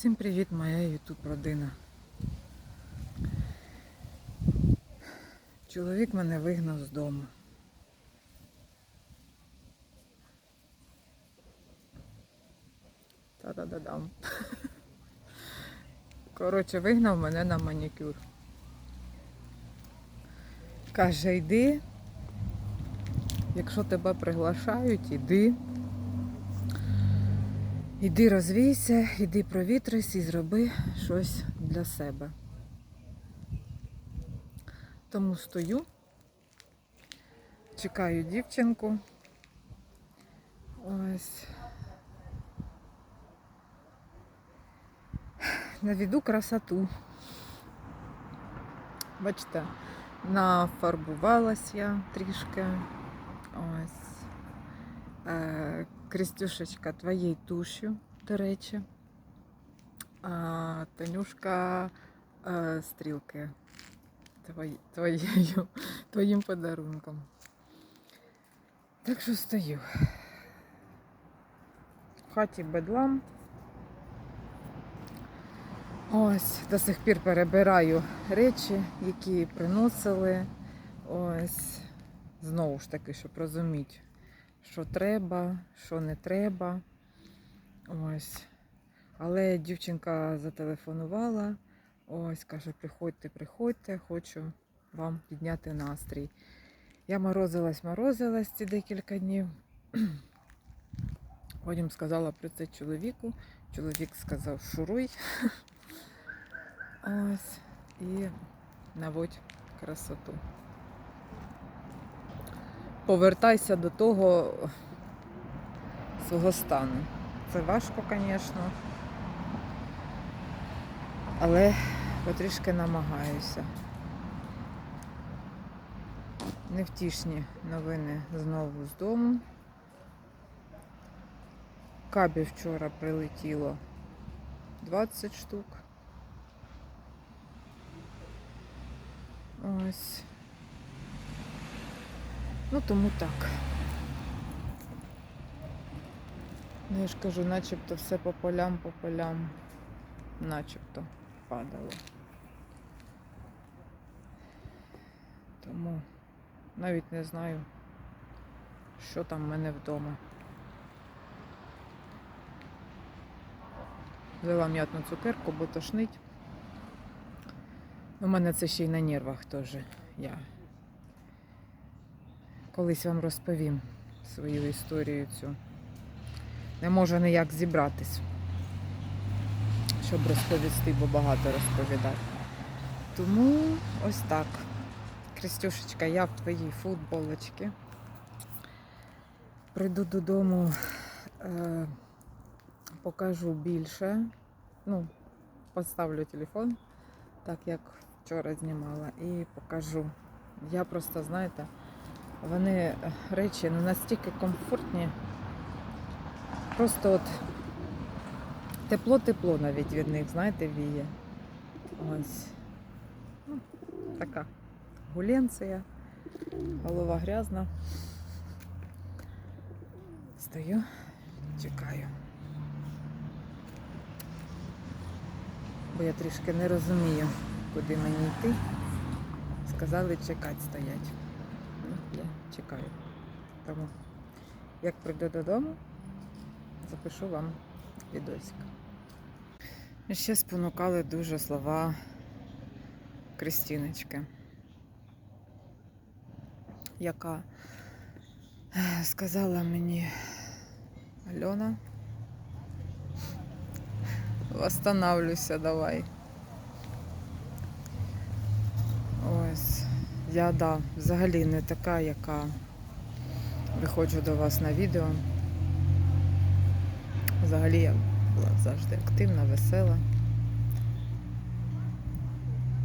Всім привіт, моя ютуб родина. Чоловік мене вигнав з дому. Та-да-да-дам. Коротше, вигнав мене на манікюр. Каже, йди. Якщо тебе приглашають, іди. Іди розвійся, іди провітрись і зроби щось для себе. Тому стою, чекаю дівчинку. Ось. Навіду красоту. Бачите, нафарбувалась я трішки. Ось. Крістюшечка твоєю тушю, до речі. А Танюшка е, стрілки твоєю, твоїм подарунком. Так що стою. В хаті бедлам. Ось, до сих пір перебираю речі, які приносили. Ось, знову ж таки, щоб розуміти, що треба, що не треба. Ось. Але дівчинка зателефонувала. Ось, каже, приходьте, приходьте, хочу вам підняти настрій. Я морозилась, морозилась ці декілька днів. Потім сказала про це чоловіку. Чоловік сказав, шуруй. Ось. І наводь красоту. Повертайся до того свого стану. Це важко, звісно. Але потрішки намагаюся. Невтішні новини знову з дому. Кабі вчора прилетіло 20 штук. Ось. Ну, тому так. Ну, я ж кажу, начебто все по полям, по полям, начебто падало. Тому навіть не знаю, що там в мене вдома. Взяла м'ятну цукерку, бо тошнить. У мене це ще й на нервах теж. Я колись вам розповім свою історію цю. Не можу ніяк зібратись, щоб розповісти, бо багато розповідати. Тому ось так. Крістюшечка, я в твоїй футболочці. Прийду додому, е, покажу більше. Ну, поставлю телефон, так як вчора знімала, і покажу. Я просто, знаєте, вони е, речі ну, настільки комфортні. Просто от тепло-тепло навіть від них, знаєте, віє. Ось. Ну, така гуленція, голова грязна. Стою, чекаю. Бо я трішки не розумію, куди мені йти. Сказали чекати стоять. Я чекаю. Тому як прийду додому, запишу вам відосик. Ще спонукали дуже слова Кристіночки, яка е, сказала мені Альона, восстанавлюйся давай. Ось, я да, взагалі не така, яка виходжу до вас на відео. Взагалі я була завжди активна, весела.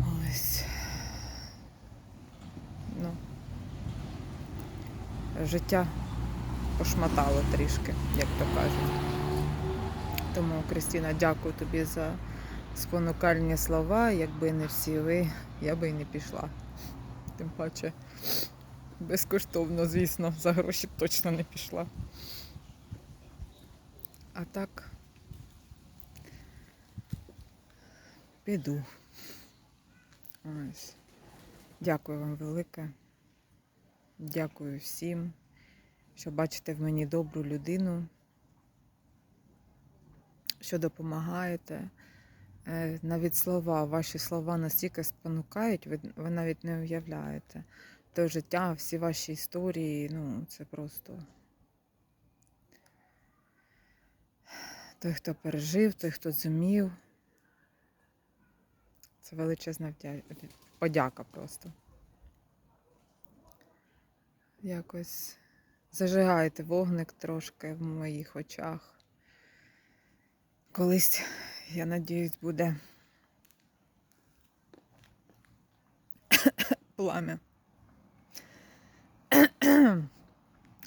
Ось. Ну, життя пошматало трішки, як то кажуть. Тому, Кристина, дякую тобі за спонукальні слова. Якби не всі ви, я би і не пішла. Тим паче безкоштовно, звісно, за гроші точно не пішла. А так, піду. Ось. Дякую вам велике. Дякую всім, що бачите в мені добру людину, що допомагаєте. Е, Навіть слова, ваші слова настільки спонукають, ви, ви навіть не уявляєте. Те життя, всі ваші історії, ну, це просто. Той, хто пережив, той, хто зумів. Це величезна подяка просто. Якось зажигайте вогник трошки в моїх очах. Колись, я надіюсь, буде пламя.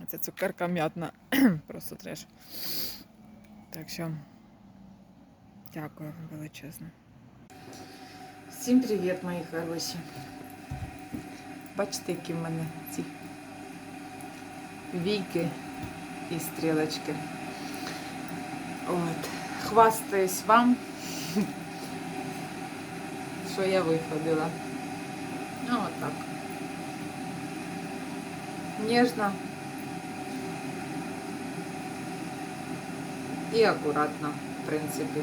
Ця цукерка м'ятна, просто треш. Так що дякую вам величезно. Всім привіт, мої хороші. Бачите, які в мене ці війки і стрілочки. От. Хвастаюсь вам, що я виходила. Ну, от так. Ніжно. І акуратно, в принципі.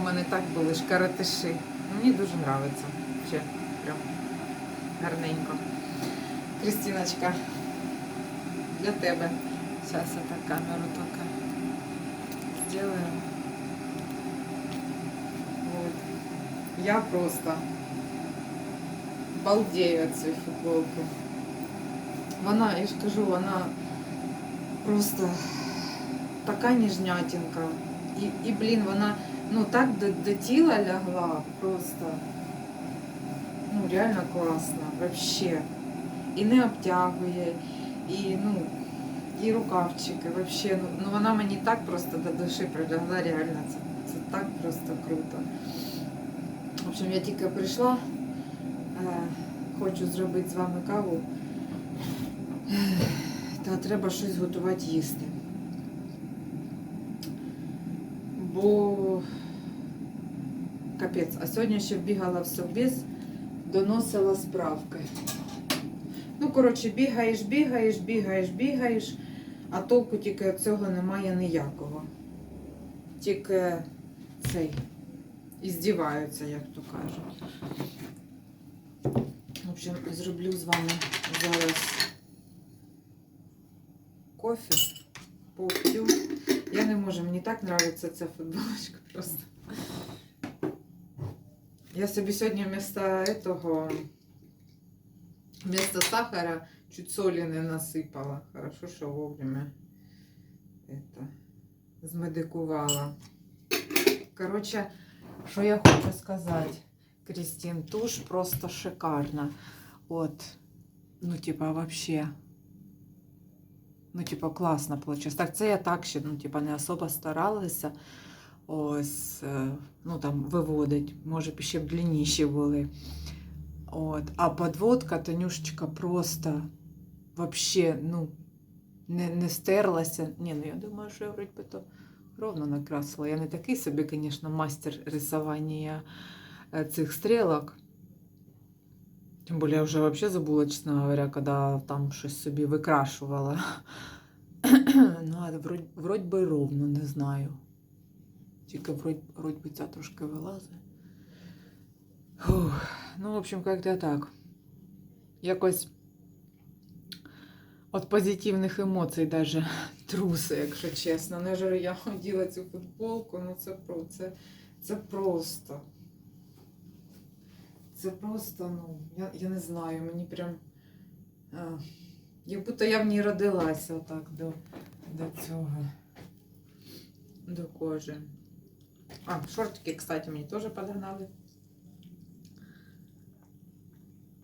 У мене так були шкаратиші. Мені дуже подобається. Ще прям гарненько. Крістіночка, для тебе. Зараз я так камеру тільки сделаю. Вот. Я просто балдею від цієї футболки. Вона, я ж кажу, вона просто така ніжнятінка. І, і блін, вона ну так до, до тіла лягла просто. Ну, реально класно, вообще. І не обтягує, і ну, І рукавчики, вообще. Ну, ну вона мені так просто до душі прилягла, реально. Це, це так просто круто. В общем, я тільки прийшла, е, хочу зробити з вами каву. Та треба щось готувати їсти. Бо капець, а сьогодні ще вбігала в собіс, доносила справки. Ну, коротше, бігаєш, бігаєш, бігаєш, бігаєш, а толку тільки від цього немає ніякого. Тільки цей. І здіваються, як то кажуть. В общем, зроблю з вами зараз кофе, поп'ю. Я не можу, мені так подобається ця футболочка просто. Я собі сьогодні вместо этого, вместо сахара чуть солі не насипала. Хорошо, що вовремя это, змедикувала. Коротше, що я хочу сказати, Крістін, туш просто шикарна. От, ну, типа, вообще. Ну, типа, класно вийшло. Так, це я так ще, ну, типа, не особо старалася. Ось, е, ну там виводить, може б ще б длинніші були. От. А подводка Танюшечка просто вообще, ну, не, не стерлася. Ні, ну я думаю, що я вроді би то ровно накрасила. Я не такий собі, звісно, мастер рисування е, цих стрілок. Тим більше я вже взагалі забула, чесно говоря, коли там щось собі викрашувала. ну, а вроді, вроді би ровно, не знаю. Тільки вроді, вроді би ця трошки вилазить. Фух. Ну, в общем, как-то так. Якось от позитивних емоцій даже труси, якщо чесно. Нежели я оділа цю футболку, ну це, про- це, це просто. Це просто, ну, я, я не знаю, мені прям. Як будто я в ній родилася отак до, до цього. До кожи. А, шортики, кстати, мені теж подогнали.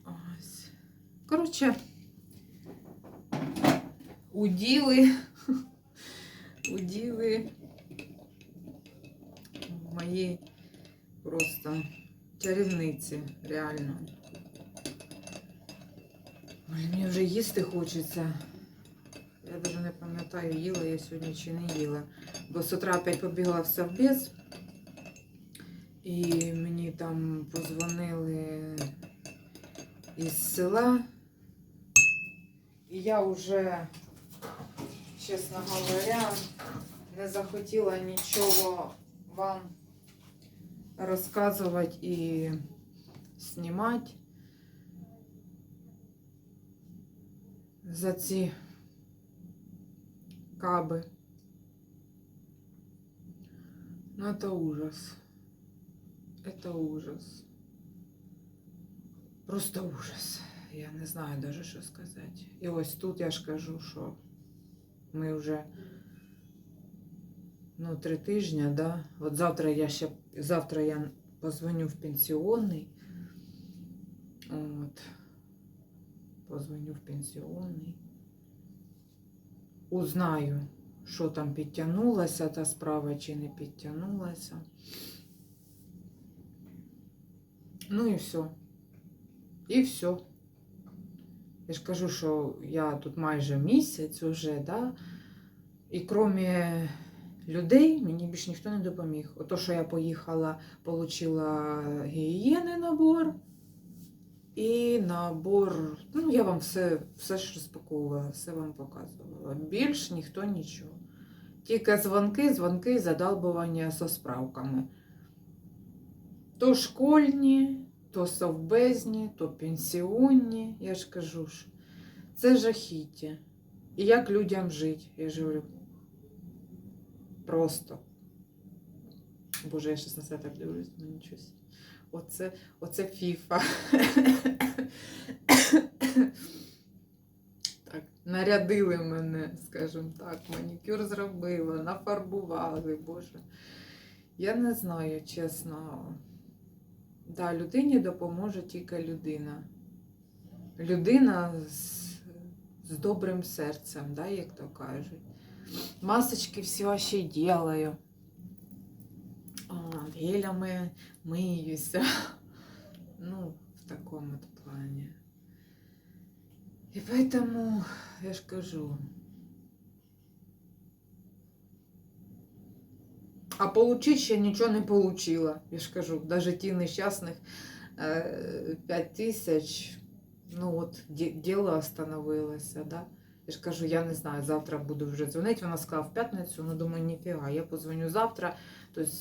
Ось. Коротше, уділи. Уділи мої просто чарівниці, реально. Блін, мені вже їсти хочеться. Я навіть не пам'ятаю, їла я сьогодні чи не їла. Бо з утра опять побігла в совбез. І мені там позвонили із села. І я вже, чесно говоря, не захотіла нічого вам розказувати і знімати за ці каби. Ну, это ужас. Это ужас. Просто ужас. Я не знаю даже, що сказати. І ось тут я ж кажу, що ми вже ну, три тижні, да. От завтра я ще завтра я позвоню в пенсіонний. От. Позвоню в пенсіонний. Узнаю, що там підтягнулася та справа чи не підтягнулася. Ну і все. І все. Я ж кажу, що я тут майже місяць уже, да? і крім людей, мені більш ніхто не допоміг. Ото, що я поїхала, отримала гігієни набор. І набор, ну я вам все, все ж розпаковувала, все вам показувала. Більш ніхто нічого. Тільки дзвонки, дзвонки, задалбування зі справками. То школьні, то совбезні, то пенсіонні. Я ж кажу ж, це жахіття. І як людям жити, я ж говорю. Просто. Боже, я щас на себе так дивлюсь, мені щось. Оце, оце фіфа. так, нарядили мене, скажімо так, манікюр зробила, нафарбували, боже. Я не знаю, чесно. Да, людині допоможе тільки людина. Людина з, з добрим серцем, да, як то кажуть. Масочки всі й ділаю. Гелями миюся. Ну, в такому плані. І поэтому, я ж кажу. А получить ще нічого не получила. Я ж кажу, навіть ті нещасних 5 тисяч, ну от ді- діло остановилося, да? Я ж кажу, я не знаю, завтра буду вже дзвонити. Вона сказала в п'ятницю, ну думаю, ніфіга, я позвоню завтра, тобто,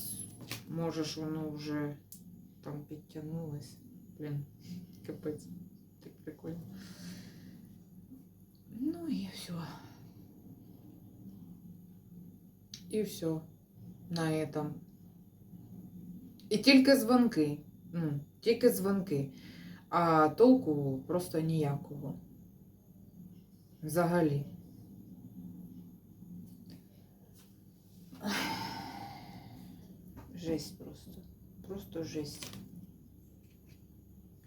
може ж воно вже там підтягнулось. Блін, капець, так прикольно. Ну і все. І все. На этом. І тільки дзвонки. Ну, тільки дзвонки. А толку просто ніякого. Взагалі. Жесть просто. Просто жесть.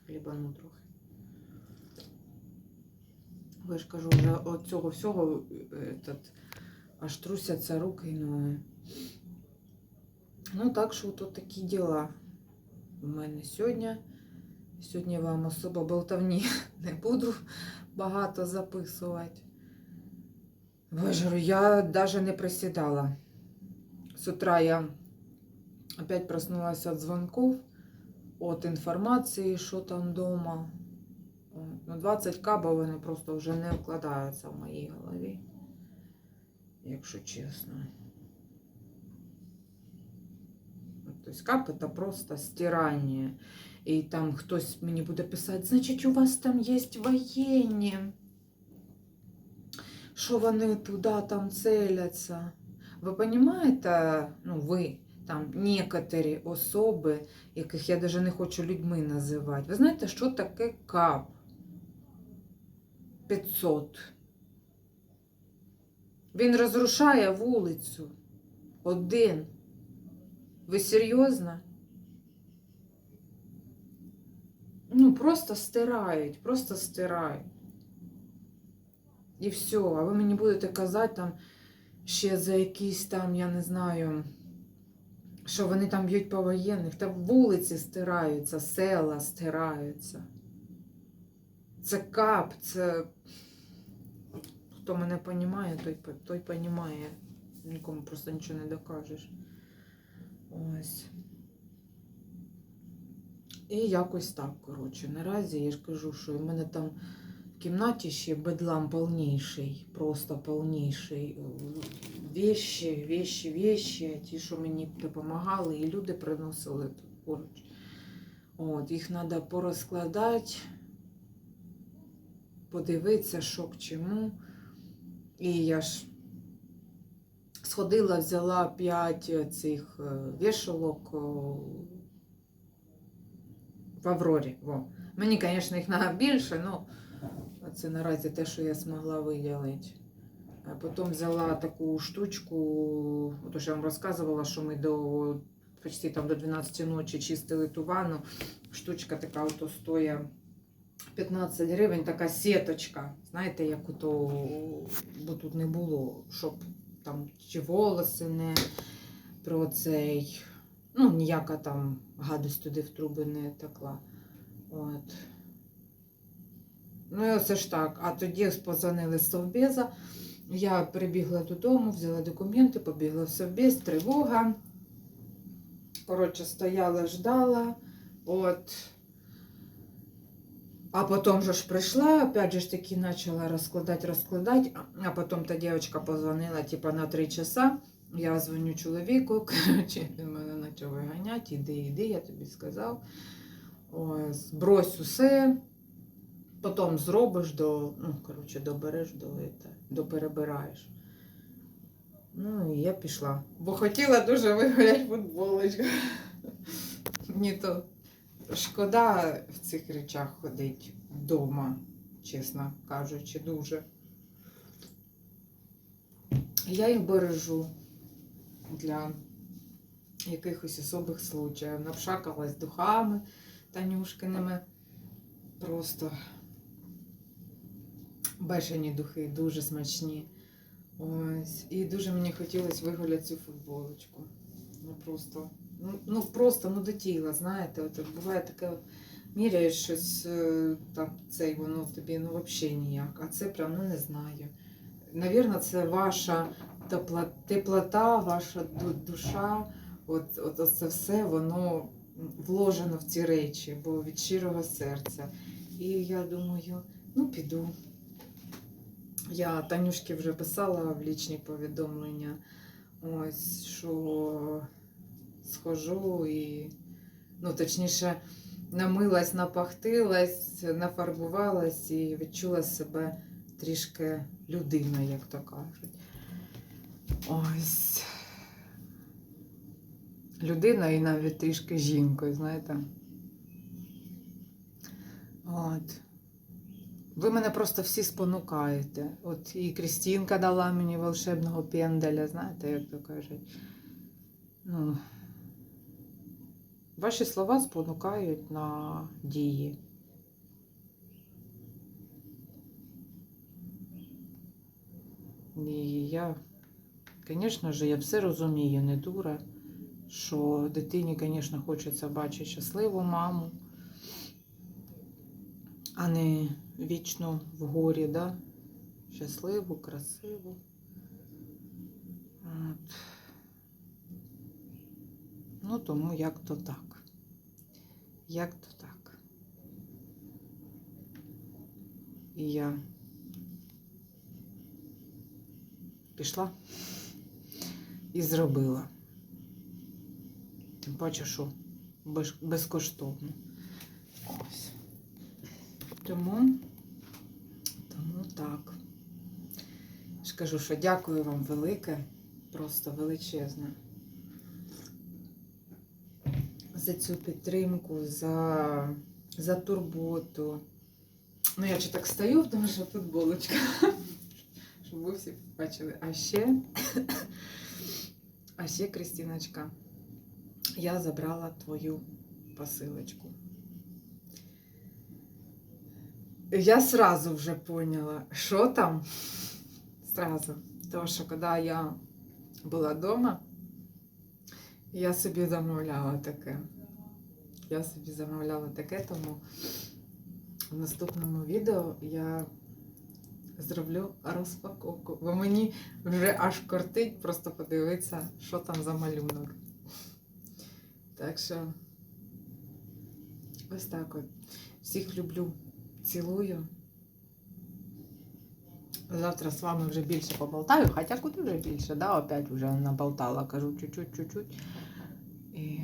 Хлібану трохи. Я ж кажу, вже от цього всього этот, аж трусяться руки і ноги. Ну, так що тут такі діла в мене сьогодні. Сьогодні вам особо болтовні не буду багато записувати. Боже, я навіть не присідала. З утра я опять проснулася від дзвонків, від інформації, що там вдома. Ну, 20 кабів вони просто вже не вкладаються в моїй голові, якщо чесно. Тобто кап это просто стирання. І там хтось мені буде писати, значить, у вас там є воєнні. Що вони туди там целяться? Ви розумієте, ну ви, там некоторі особи, яких я навіть не хочу людьми називати. Ви знаєте, що таке кап? 500. Він розрушає вулицю. Один. Ви серйозно? Ну, просто стирають, просто стирають. І все. А ви мені будете казати там ще за якісь там, я не знаю, що вони там б'ють по воєнних. Та вулиці стираються, села стираються. Це кап, це. Хто мене розуміє, той, той. Нікому просто нічого не докажеш. Ось. І якось так, коротше. Наразі я ж кажу, що в мене там в кімнаті ще бедлам повніший, просто повніший. Вещі, вещі, вещі, ті, що мені допомагали, і люди приносили тут поруч. От, їх треба порозкладати, подивитися, що к чому. І я ж сходила, взяла 5 цих е, вішалок в Аврорі. Во. Мені, звісно, їх треба більше, але це наразі те, що я змогла виділити. Потім взяла таку штучку, то що я вам розказувала, що ми до почти там до 12 ночі чистили ту ванну. Штучка така ото стоїть 15 гривень, така сіточка. Знаєте, як ото, бо тут не було, щоб там чи волоси не про цей. Ну, ніяка там гадость туди в труби не текла. От. Ну і оце ж так. А тоді позвонили з Совбеза. Я прибігла додому, взяла документи, побігла в Совбез, тривога. Коротше, стояла, ждала. От. А потом же ж прийшла, опять же ж таки почала розкладати, розкладати. А потім та дівчинка позвонила, типа, на три часа. Я дзвоню чоловіку, коротше, він мене почав виганяти, іди, іди, я тобі сказав. Ось, брось усе, потім зробиш до, ну, коротше, добереш до, это, до перебираєш. Ну і я пішла. Бо хотіла дуже вигуляти футболочку. Мені то шкода в цих речах ходить вдома, чесно кажучи, дуже. Я їх бережу для якихось особих случаїв. Напшакалась духами Танюшкиними. Просто бешені духи, дуже смачні. Ось. І дуже мені хотілося вигуляти цю футболочку. Ну просто, ну, просто ну до тіла, знаєте, от буває таке, от, міряєш щось, е, там цей воно тобі ну взагалі ніяк. А це прям ну не знаю. Навірно, це ваша теплота, ваша ду- душа. От, от це все воно вложено в ці речі, бо від щирого серця. І я думаю, ну піду. Я Танюшки вже писала в лічні повідомлення, ось що схожу і, ну, точніше, намилась, напахтилась, нафарбувалась і відчула себе трішки людиною, як то кажуть. Ось. Людина і навіть трішки жінкою, знаєте. От. Ви мене просто всі спонукаєте. От і Крістінка дала мені волшебного пенделя, знаєте, як то кажуть. Ну, ваші слова спонукають на дії. І я, звісно ж, я все розумію, не дура, що дитині, звісно, хочеться бачити щасливу маму, а не вічно в горі, да? щасливу, красиву. От. Ну, тому як то так. Як то так. І я пішла і зробила. Тим паче, що безкоштовно. Ось. Тому, тому так. Я що дякую вам велике, просто величезне. За цю підтримку, за, за турботу. Ну, я ще так стою, тому що футболочка. Щоб ви всі бачили. А ще, а ще, Кристиночка, я забрала твою посилочку. Я сразу вже поняла, що там. Сразу. Тому що коли я була вдома, я собі замовляла таке. Я собі замовляла таке, тому в наступному відео я зроблю розпаковку. Бо мені вже аж кортить просто подивитися, що там за малюнок. Так що Ось так от. Всіх люблю, цілую. Завтра з вами вже більше поболтаю, хоча куди вже більше, да? Опять вже наболтала, кажу, чуть-чуть, чуть-чуть. І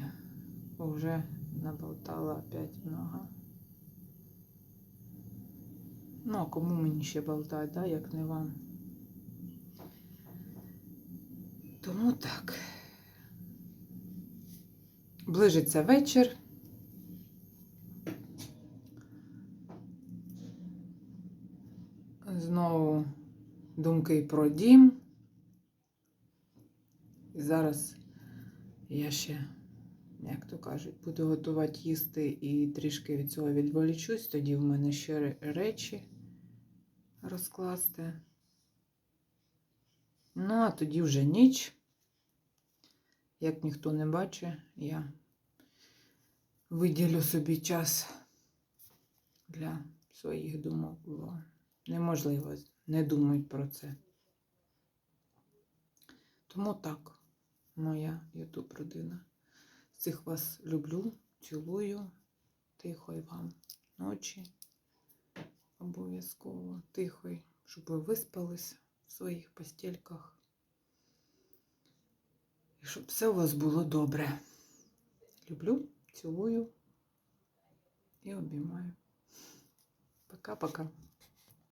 вже наболтала опять много. Ну, а кому мені ще болтати, да, як не вам. Тому так. Ближиться вечір. Знову думки про дім. І зараз я ще, як то кажуть, буду готувати їсти і трішки від цього відволічусь. Тоді в мене ще речі розкласти. Ну, а тоді вже ніч. Як ніхто не бачить, я виділю собі час для своїх думок, бо неможливо не думати про це. Тому так, моя ютуб родина. Всіх вас люблю, цілую. Тихої вам ночі. Обов'язково тихої, щоб ви виспались в своїх постільках. І щоб все у вас було добре. Люблю, цілую і обіймаю. Пока-пока.